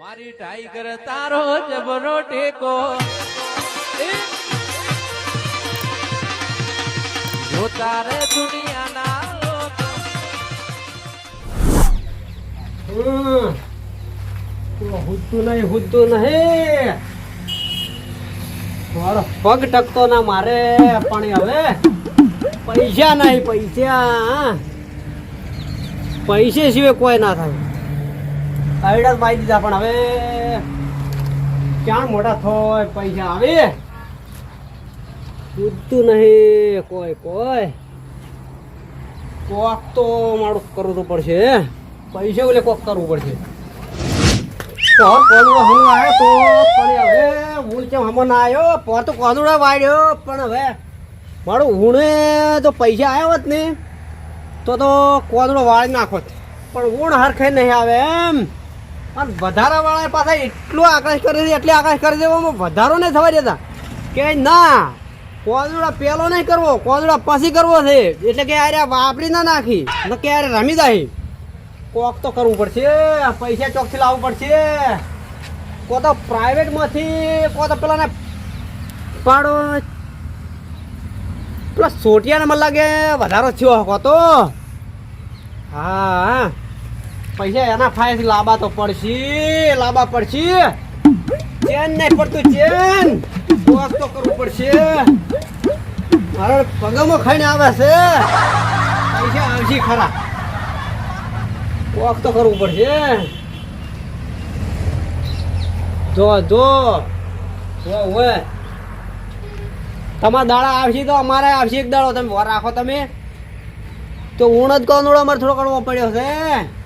મારી ટાઈગર તારો જબરો ટેકો. જો તારે દુનિયાના હુદ્દું નહીં હુદ્દું નહીં. પગ ટકતો ના મારે, પણ હવે પૈસા નહીં, પૈસા. પૈસે સિવાય કોઈ ના થાય. આઈડા મારી દીધા, પણ હવે ક્યાં મોટા થોય પૈસા આવે? પૂછતું નહીં, કોઈ કોઈ. કોક તો મારું કરવું પડશે પૈસા ઓલે કોક કરવું પડશે. કોદડો આવ્યો તો, પણ હવે હું કેમ હમો ના આવ્યો પોર તો કોદડો પણ હવે મારું હુણે તો પૈસા આવ્યા હોત ને, તો તો કોદડો વાળી નાખો પણ ઊણ હરખે નહીં આવે એમ. અને વધારા વાળા પાછા એટલું આકાશ કરી દે એટલે આકાશ કરી દેવામાં વધારો નહીં થવા દેતા. કે ના કોદડા પેલો નહીં કરવો કોદડા પછી કરવો છે. એટલે કે અરે વાપરી ના નાખી, ન કે અરે રમી જાય. કોક તો કરવું પડશે પૈસા ચોકથી લાવવું પડશે. કો તો પ્રાઇવેટમાંથી કો તો પેલાને પાડો. પેલા સોટિયાને મને લાગે વધારો થયો કો તો હા. પૈસા એના ફાયથી લાબા તો પડશે, લાબા પડશે. ચેન નહીં પડતું, ચેન. કોક તો કરવું પડશે. મારો પગમો ખાઈને આવે છે. પૈસા આવશે ખરા. વોક તો કરવું પડશે. જો જો. ઓય તમારા દાડા આવશે તો અમારે આવશે એક દાડો. તમે રાખો તમે. તો ઊણ જ કોનોડો અમારે થોડો કરવો પડ્યો છે.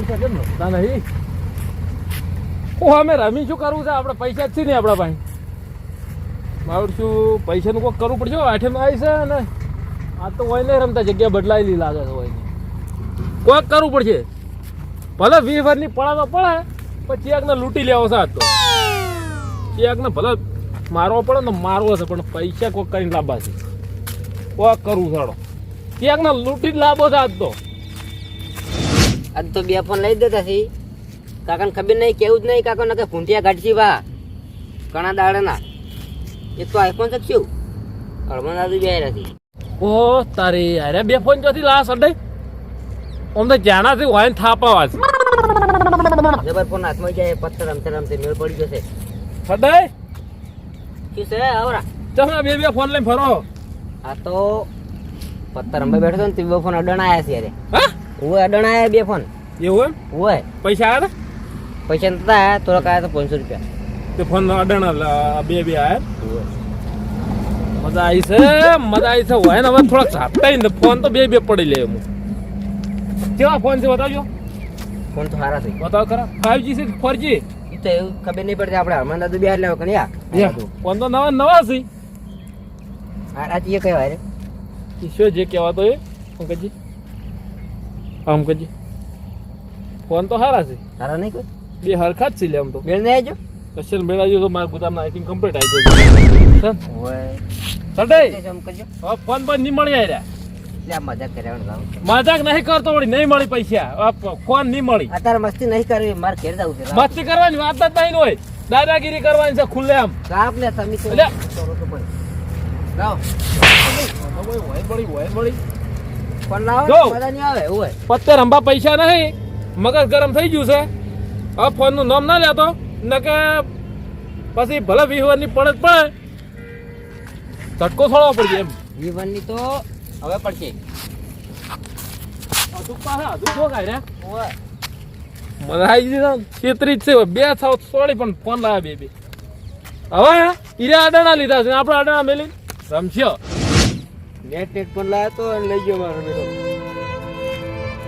નહીં. ઓ અમે રમી શું કરવું છે? આપણે પૈસા જ છે ને આપણા પાસે. મારું શું પૈસાનું કોઈક કરવું પડશે. આઠે આવી છે ને આ તો હોય નહીં રમતા જગ્યા બદલાયેલી લાગે છે હોય કોઈક કરવું પડશે. ભલે વીસ વારની પડા તો પડે, પણ ચેકને લૂંટી લેવો છે આજ તો. ચેકને ભલે મારવો પડે ને મારવો છે, પણ પૈસા કોઈક કરીને લાભા છે. કોઈક કરવું સાડો. ચેકને લૂંટી લાભો છે આજ તો. આજ તો બે ફોન લઈ દેતા છે. કાકાને ખબર નહીં કેવું જ નહીં કાકા નકે ભૂંટિયા કાઢશી વા. ઘણા દાડાના. એક તો આઈફોન શકશું અડમણ દાદુ બે નથી ઓ તારી અરે બે ફોન ચોથી લાસ અડે ઓમ તો જાણા હોય ને થાપા વાસ જબર ફોન હાથમાં જાય પથ્થર રમતે રમતે મેળ પડી જશે. સડે શું છે આવરા? તમે બે બે ફોન લઈને ફરો. આ તો પથ્થર રમવા બેઠો તો ને તે બે ફોન અડણ આયા છે અરે હા? ઓય અડણાય બે ફોન. એવું એમ? ઓય પૈસા આવ્યા પૈસા નતા આયા થોડાક આયા તો પાંચસો રૂપિયા. તે ફોન અડણા બે બે આયા. મજા આવી છે મજા આવી છે. હોય ને હવે થોડાક સાપતા ને ફોન તો બે બે પડી લે હું કેવા ફોન છે બતાવજો. ફોન તો સારા છે. બતાવો ખરા. ફાઈવ જી છે ફોર જી તો એવું ખબર નહીં પડતી આપણે હમણાં દાદુ બે એટલે કન્યા ફોન તો નવા નવા છે. આ ચીએ કહેવાય રે. ઈશ્વર જે કહેવાતો એ પંકજજી? આમ કજી ફોન તો સારા છે. સારા નહીં કોઈ? બે હરખા જ છે લે આમ તો. મેળ નહીં આવજો કશ્યન આવજો તો મારા ગુદામના આઈ થિંક કમ્પ્લીટ આવી જાય ઓય. સડે જમ કરજો. હવે ફોન પર નહીં મળી આવ્યા મજાક કર્યા મજાક નહીં કરતો વળી નહીં મળી પૈસા. ફોન નહીં મળી. અત્યારે મસ્તી નહીં કરવી મારે ઘેર જવું છે. મસ્તી કરવાની વાત જ નહીં હોય. દાદાગીરી કરવાની છે ખુલ્લે આમ. કાપ ને તમે તો અલ્યા. અંબા પૈસા નહીં. મગજ ગરમ થઈ ગયું છે. હવે ફોનનું નામ ના લેતો. ને કે પછી ભલે વિહવાની પડે જ પડે. ધટકો છોડવો પડશે એમ. જીવનની તો હવે પડશે. મને આવી છેતરી જ છે. બે થાવ સોળી પણ ફોન લાવ્યા બે બે. હવે ઈરા અડાણા લીધા છે. આપણે અડાણા મેલી રમશ્યો નેટ નેટ પણ લાવ્યો તો અને લઈ ગયો મારો બેટો.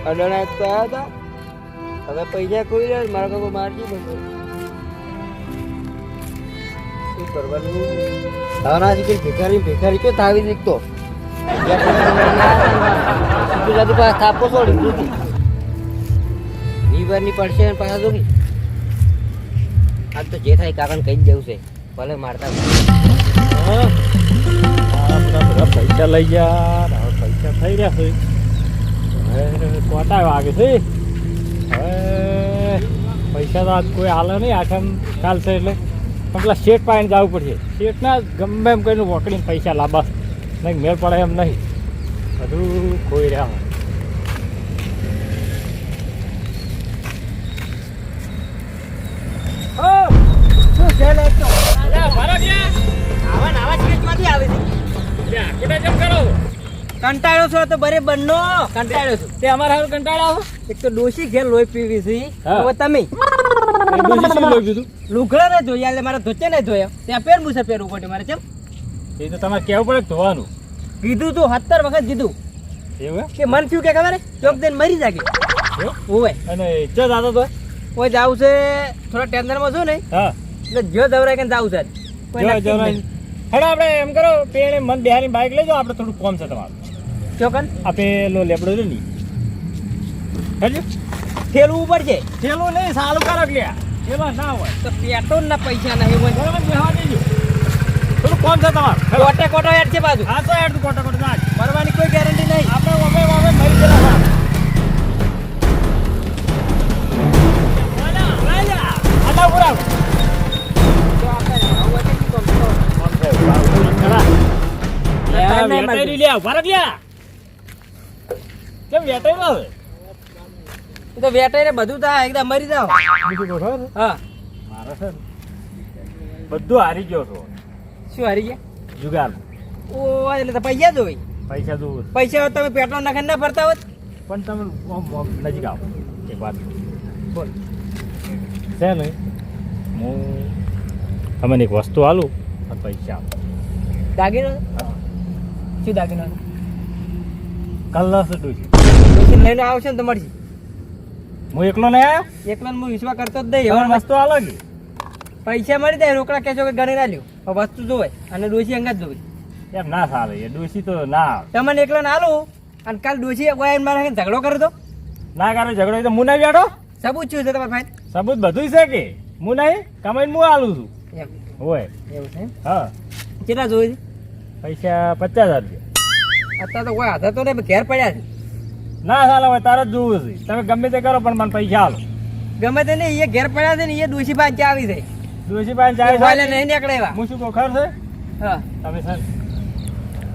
અડાણા તો આવ્યા હતા હવે પૈસા કોઈ રહ્યા મારા કાકો મારજી પણ શું કરવાનું? ના શીખી ભિખારી ભિખારી ક્યો થાવી દીકતો ગુજરાતી પાસે પડશે ને પાછા દોરી આજ તો જે થાય કાકાને કહી દેવું છે. ભલે મારતા આ બધા પૈસા લઈ ગયા. હવે પૈસા થઈ રહ્યા છે. હવે કોટા વાગે છે? હવે પૈસા તો આજ કોઈ હાલે નહીં, આઠમ ચાલશે એટલે. પણ પેલા શેઠ પાઈને જવું પડશે. શેઠના ગમે એમ કરીને વકડીને પૈસા લાંબા નહીં, મેળ પડે એમ નહીં. બધું ખોઈ રહ્યા હોય. શું છે, લે તો? આવા આવા નાવા શેઠમાંથી આવે છે. કંટાળ્યો છો તો બરે બનનો. કંટાળો છો. તે અમારા હાલ કંટાળા આવો. એક તો ડોશી ઘેર લોહી પીવી છે. હવે તમે? લુગડા ને ધોયા એટલે મારા ધોચે ને ધોયા. ત્યાં પેર છે પેર પડે મારે ચમ? એ તો તમારે કેવું પડે ધોવાનું. કીધું તું સત્તર વખત કીધું. એવું કે મન થયું કે ખબર ચોક દઈને મરી જાગે. ઓવે. અને ચો દાદો તો? કોઈ જાવ છે થોડા ટેન્શનમાં છું ને હા. એટલે જો દવરાય કે જાવ છે. કોઈ. હેડો આપણે એમ કરો પેણે મન બિહારી બાઈક લેજો આપણે થોડું કોમ છે તમારું. ચોકન? આ પેલો લેબડો છે ની. હેડજો. ઉપર છે. પેલો નહીં સાલું કરો લ્યા પેલો ના હોય. તો પેટ્રોલ ના પૈસા નહીં હોય. બરાબર બિહાર દેજો. થોડું કોમ છે તમારું. કોટે કોટો હેડ છે બાજુ. હા તો હેડ કોટો કોટો નાખ. લ્યા, ઊભા લ્યા. કેમ વેટાઈ રહ્યો? એ તો વેટાઈ રે બધું થાય એકદમ મરી જાવ બીજું તો હા. મારા છે બધું હારી ગયો છો શું હારી ગયા? જુગાર. ઓ એટલે તો પૈસા જોઈ પૈસા જો પૈસા હોય તમે પેટ્રોલ નાખીને ના ફરતા હોત? પણ તમે નજીક આવો. એક વાત. બોલ. છે ને હું તમને એક વસ્તુ આલું અને પૈસા આપો. દાગીનો? શું દાગીનો કલ્લા સટું છે. પછી લઈને આવશે ને તો મળશે હું એકલો નહીં આવ્યો? એકલા હું વિશ્વાસ કરતો જ નહીં. તમારી હવે વસ્તુ આલો છે. પૈસા મળી જાય રોકડા કહેશો કે ગણી ના લ્યો. વસ્તુ જોવે અને ડોસી અંગત જોવે. એમ ના સારું એ ડોસી તો ના તમને એકલા ના આલું અને કાલ ડોસી કોઈ મારે ઝઘડો કરો તો? ના કરે ઝઘડો તો હું નહીં બેઠો. સબૂત શું છે તમારા ભાઈ સબૂત બધું છે કે. હું નહીં કમાઈને હું આલું છું. એમ. હોય. એવું છે હા. કેટલા જોઈએ છે? પૈસા પચાસ હજાર અત્યારે તો કોઈ હાથે તો નહીં ઘેર પડ્યા છે. ના હાલો હવે તારે જ જોવું છે. તમે ગમે તે કરો પણ મને પૈસા હાલો ગમે તે નહીં એ ઘેર પડ્યા છે ને એ દોષી પાંચ ચાવી છે દોષી પાંચ ચાય મોબાઈલે નહીં નીકળે એવા. હું શું કહું છે? હા. તમે સર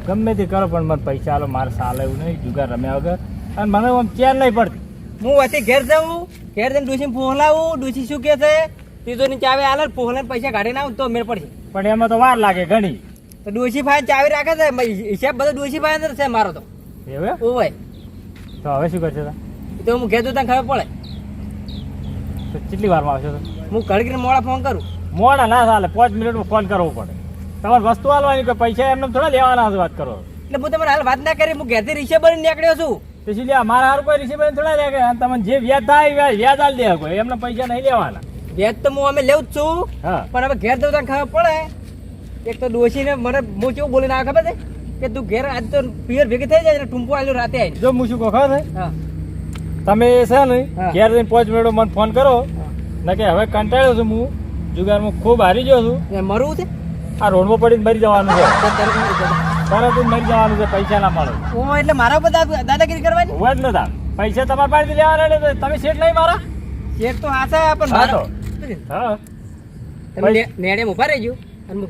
ગમે તે કરો પણ મને પૈસા હાલો મારે સાલે એવું નહીં જુગાર રમ્યા વગર. અને મને આમ ચેન નહીં પડતી. હું વચ્ચે ઘેર જાઉં ઘેર જઈને ડોસી ફોહલાવું ડોસી શું કે છે? તીજોની ચાવી આલે ફોહલાને પૈસા કાઢીને આવું તો મેળ પડશે. પણ એમાં તો વાર લાગે ઘણી. તો ડોશી ફાઈન ચાવી રાખે છે હિસાબ બધો ડોશી પાસે છે મારો તો. એવું? ઓય તો હવે શું કરશે તો હું કહેતો તને ખબર પડે. તો કેટલી વારમાં આવશે તો હું કડકીને મોડા ફોન કરું. મોડા ના ચાલે પાંચ મિનિટમાં ફોન કરવો પડે. તમારે વસ્તુ આલવાની કે પૈસા એમને થોડા લેવાના છે વાત કરો. એટલે હું તમારે હાલ વાત ના કરી હું ઘેરથી રિક્ષા બની નીકળ્યો છું. પછી લે મારા હારું કોઈ રિસીવ થોડા લે તમને જે વ્યાજ થાય વ્યાજ આલ દે કોઈ. એમને પૈસા નહીં લેવાના. વ્યાજ તો હું અમે લેવું જ છું. હા. પણ હવે ઘેર તો જતા ખબર પડે. એક તો ડોસીને મને હું કેવું બોલીને આવે ખબર છે? કે તું ઘેર આજ તો પિયર ભેગી થઈ જાય ને ટૂંપો આવ્યો રાતે આવી જો હું શું કહું ખબર છે? તમે છે ને ઘેર જઈને પાંચ મિનિટ મને ફોન કરો. ના કે હવે કંટાળ્યો છું હું જુગારમાં ખૂબ હારી ગયો છું. મરવું છે? આ રોડમાં પડીને મરી જવાનું છે. તરત મરી જવાનું. છે પૈસા ના મળે હું એટલે મારા બધા દાદાગીરી કરવાની? જ નતા પૈસા તમારા પાસેથી લેવાના ને તમે શેઠ નહીં મારા. શેઠ તો આશા પણ હા. મારો તો. હા નેડે ઊભા રહેજો અને હું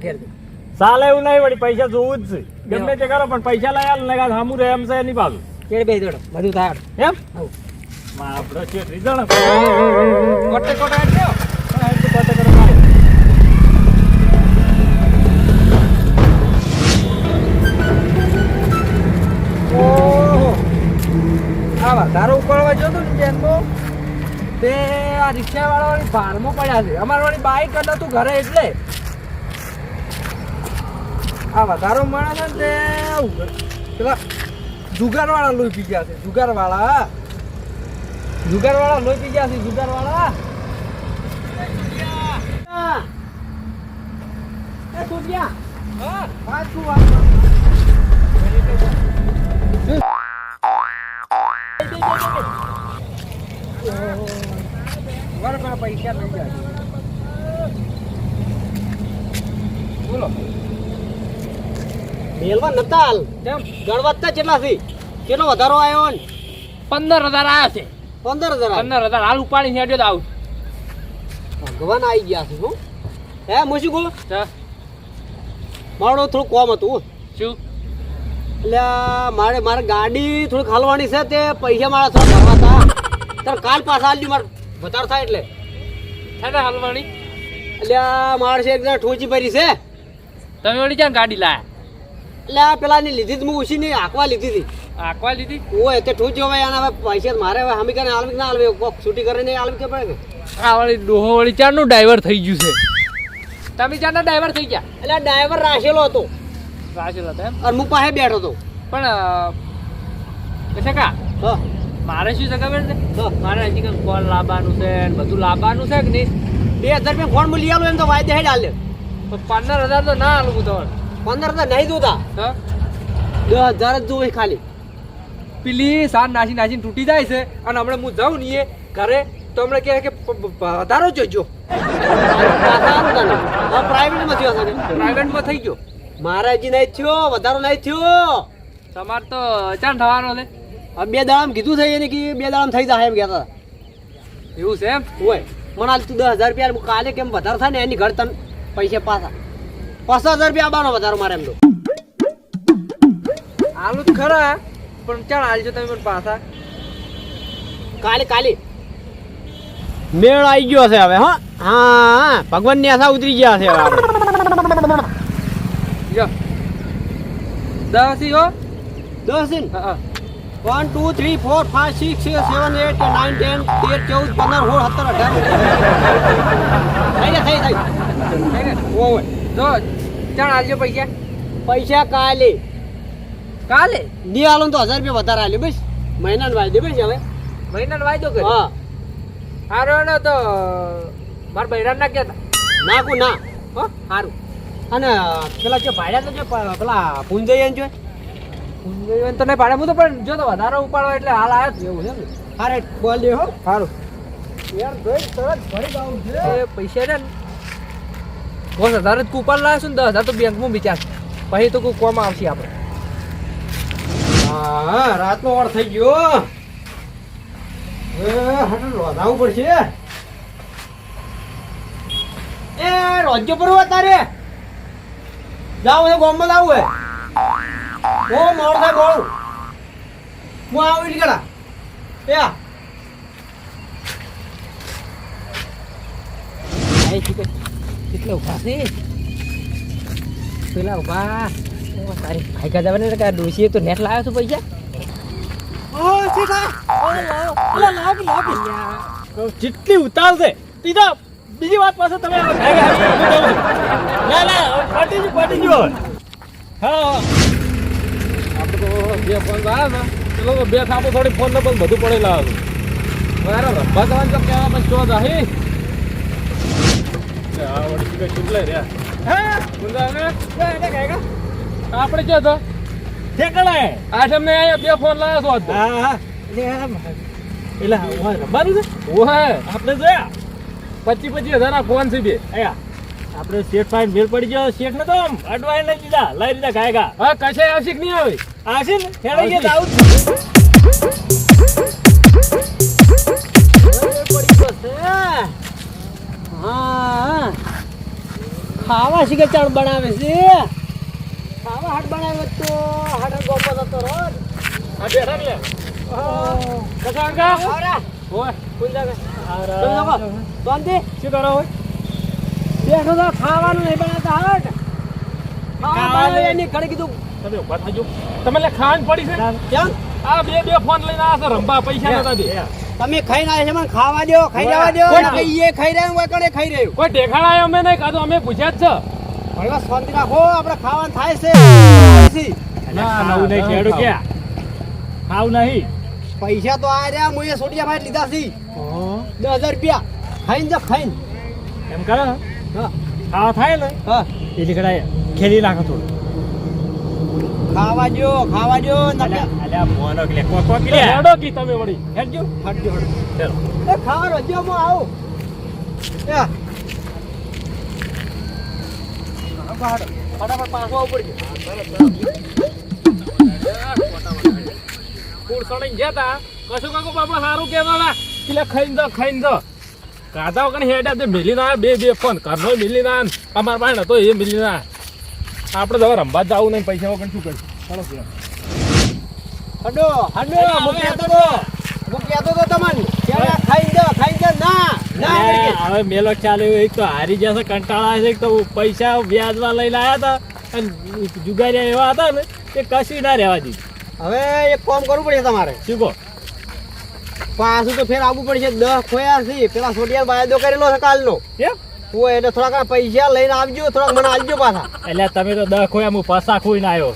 ચાલે એવું નહીં વળી પૈસા જોવું જ છે. ગમે તે કરો પણ પૈસા લઈ આલો ને સામુ રહે એમ છે એની બાજુ. કેળે બે દોડો બધું થાય એમ? આવું. આપણો રીઝણ કોટે કોટે હાથ દેવો. ઓહો. આ વધારો ઉપાડવા તો ને જેનમાં તે આ રિક્ષા વાળાની ભારમાં પડ્યા છે. અમારા વાળી બાઈક હતું ઘરે એટલે આ વધારો માણસ ને તે પેલા જુગાર વાળા લોહી પી ગયા છે જુગાર વાળા જુગાર વાળા લોહી પી ગયા છે જુગાર વાળા એ સુનિયા. હા વાત શું વાત પૈસા લઈ બોલો. મેલવા નતા હાલ કેમ? ગણવત્તા કેટલા છે કેટલો વધારો આવ્યો ને? પંદર હજાર આવ્યા છે. પંદર હજાર પંદર હજાર. હાલ ઉપાડી હેડ્યો તો આવું. ભગવાન આવી ગયા છે હું હે મૂસી કહું મારો થોડું કોમ હતું શું? એટલે મારે મારે ગાડી થોડીક હાલવાની છે તે પૈસા મારા થોડા ભરવા હતા. તાર કાલ પાછા આલજો મારે વધારો થાય એટલે. થાય હાલવાની? એટલે મારે છે એક ઠોચી ભરી છે. તમે વળી ક્યાં ગાડી લાયા? એટલે આ પેલાની લીધી જ હું ઉછી નહીં હાંકવા લીધી હતી. આકવા લીધી? ઓય તે ઠોચી હવે આના હવે પૈસા મારે હવે હમી કરીને આલવી ના આલવી? કોક છૂટી કરીને આલવી કે? પડે આ વળી ડોહો વળી ચારનું ડ્રાઈવર થઈ ગયું છે. તમે ચારના ડ્રાઈવર થઈ ગયા? એટલે ડ્રાઈવર રાખેલો હતો. રાશેલો હતો એમ? અને હું પાસે બેઠો હતો. પણ કશે કા હા. મારે શું છે ખબર છે? મારે હજી કંઈક ફોન લાવવાનું છે ને બધું લાવવાનું છે કે નહીં? બે હજાર રૂપિયા ફોન મળી આલો એમ તો વાયદે હેડ આલે. પંદર હજાર તો ના હાલું તમારે પંદર હજાર નહીં જોતા દસ હજાર જ જોવે ખાલી. પેલી સાર નાસી નાસીને તૂટી જાય છે અને હમણાં હું જાઉં નહીં ઘરે તો હમણાં કહે કે વધારો જોજો. પ્રાઇવેટમાં થયો પ્રાઇવેટમાં થઈ ગયો. મારે હજી નહીં થયો વધારો નહીં થયો. તમારે તો ચાલ થવાનો છે. બે દાડામ કીધું થઈ એને કે બે દાડામ થઈ જાય એમ કહેતા એવું છે એમ? હોય મને હાલ તું દસ હજાર રૂપિયા કાલે કેમ વધારે થાય ને એની ઘર તને પૈસા પાછા. પચાસ હજાર રૂપિયા આવવાનો વધારો મારે એમ તો. આલુ ખરા પણ ચાલ હાલજો તમે પણ પાછા. કાલે કાલે. મેળ આવી ગયો છે હવે હા. હા ભગવાનની આશા ઉતરી ગયા છે હવે દસ હો. દસ. One two three four five six seven eight nine ten તેર ચૌદ પંદર સોળ સત્તર અઢાર થઈ ગયા થઈ થઈ. ને? ઓય જો ચાલ આલજો પૈસા. પૈસા કાલે. કાલે? દી આલો તો હજાર રૂપિયા વધારે આલ્યો બસ. મહિના વાયદો બસ હવે. મહિનાનો વાયદો કર્યો? હા. હારો ને તો મારા બૈરાન ના કહેતા. નાખું ના. હો? સારું અને પેલા જે ભાડ્યા તો જે પેલા પુંજઈ જો. ઊંઘાયું તો નહીં ભાડા. હું તો પણ જો તો વધારો ઉપાડો એટલે હાલ આવ્યો જ એવું છે ને. હારે બોલ દે હો. સારું યાર ભાઈ તરત ભરી જાવું છે. એ પૈસા ને. દસ હજાર જ કૂપન લાવીશું ને દસ હજાર તો બેંકમાં વિચાર પછી તો કોઈ કોમ આવશે આપણે. હા રાતનો વાર થઈ ગયો. લોધાવું રોધાવું પડશે. એ રોજ્ય પર તારે. જાવ એ ગોમમાં લાવું હે બહુ મોડ થાય ગોળ. હું આવું નીકળા એ આ. છે ઊભા છે પેલા ઊભા તારી ભાઈ કા જવાને કે તો નેટ લાવ્યો છું પૈસા ઓ શેઠા ઓ લાવ લાવ જેટલી ઉતાર છે બીજી વાત પાસે તમે. ના ના પાટી જ પાટી જ હા આપણે તો બે ફોન આવ્યા ને બે થાપો થોડી ફોન ને પણ બધું પડેલા હતું બરાબર રબ્બા તો કહેવા પછી ચો જાહી આપણે ક્યાં તો ઠેકડાય આ તમને અહીંયા બે ફોન લાવ્યો હતો. હા એટલે ઓય છે? ઓહે આપણે જોયા? પચીસ પચીસ હજાર ના ફોન છે બે. આપણે શેઠ ફાઈન મેળ પડી ગયો. શેઠ ને તો આમ અડવાઈ લઈ લીધા લઈ લીધા ગાય ગા. હા કશે આવશે કે નહીં આવે? આવશે ને? હેડાઈ ગયા આવું પડી ગયો છે. હા ખાવા શીખે ચાણ બનાવે છે. ખાવા હાટ બનાવે તો હાટ ગોપો જતો રોજ આ બેઠા લે કસા અંકા આવરા ઓય ફૂલ જાવે તમે લોકો શાંતિ શું કરો હોય? બેઠો તો ખાવાનું નહીં બનાવતા હાટ. ખાવા ખાવાનું એની ઘડી કીધું. તમે ઊભા થાજો તમે લે ખાંડ પડી છે? કેમ? આ બે બે ફોન લઈને આ રંભા પૈસા નતા દે. તમે ખાઈને આવ્યા છે મને ખાવા દો ખાઈ જવા દો એ ખાઈ રહ્યું હોય કણે ખાઈ રહ્યું? કોઈ દેખાડાય અમે નહીં કાધું અમે પૂછ્યા જ ભણવા શાંતિ રાખો આપણે ખાવાનું થાય છે. ના નવું નહીં કેડો કે ખાવ. નહીં. પૈસા તો આ રહ્યા મુએ સોટિયા ભાઈ લીધા છે. હજાર રૂપિયા. ખાઈને જા ખાઈને. એમ કરો. હા. ખાવા થાય ને? હા. એટલે કડાય ખેલી નાખો થોડું. ખાવા દો ખાવા દો અલ્યા મોનો કે હેડો કી તમે વળી. હેડજો. ચલો. એ જો આવું. એ ફટાફટ પાછો આવવું પડશે સણી ગયા તા. કશું કાકો બાપા સારું હતા એટલે ખાઈને દો ખાઈને દો. કાધા વગર હેડ્યા તે મિલી ના બે બે ફોન ઘરનો મિલી ના. અમારા પાસે હતો એ મિલી ના. આપણે તો રમવા જ જવું નહીં પૈસા વગર શું કરીશું? ચાલો ગયા હડો હડો કહેતો તો. કહેતો તો તમને. હવે ખાઈ દો ખાઈ દો ના ના હવે મેલો ચાલે એક તો હારી જશે કંટાળા છે તો પૈસા વ્યાજમાં લઈને આવ્યા હતા અને જુગારિયા એવા હતા ને એ કશું ના રહેવા દીધું. હવે એક કામ કરવું પડશે તમારે. શું કહો? પાછું તો ફેર આવવું પડશે દસ ખોયા છે. પેલા સોડિયા વાયદો કરેલો છે કાલનો. કેમ? હું એને થોડાક પૈસા લઈને આવજો થોડાક મને આવજો પાછા. એટલે તમે તો દસ ખોયા હું પસા ખોઈને આવ્યો.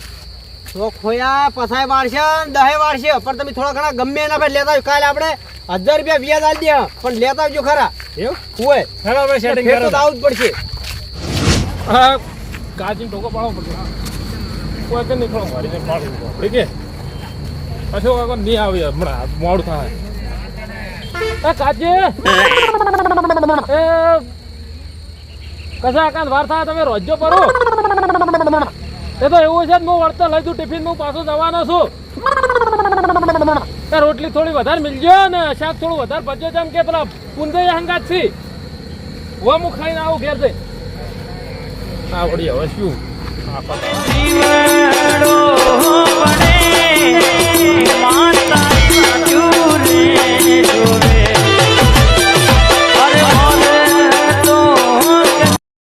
તો ખોયા પસાય વાળશે દહે વાળશે પણ તમે થોડા ઘણા ગમે એના પર લેતા કાલે આપણે હજાર રૂપિયા વ્યાજ આલી દે પણ લેતા આવજો ખરા. એવું? હોય હેડો હવે સેટિંગ કરો તો આવવું જ પડશે. હા કાચી ટોકો પાડવો પડશે. કોઈ કે નીકળો મારીને પાડવું પડી કે પછી કાકો નહીં આવી હમણાં. મોડું થાય. કાચી એ કાન વાર થાય તમે રોજો પરો. એ તો એવું છે હું વળતર લઈ દઉં ટિફિન હું પાછો જવાનો છું. રોટલી થોડી વધારે મિલજો ને, શાક થોડું વધારે ભજ્યો જેમ કે પેલા પૂંજે હંગાત છી હવે હું ખાઈને આવું ઘેર જઈ. આવડી હવે શું? પડે માતા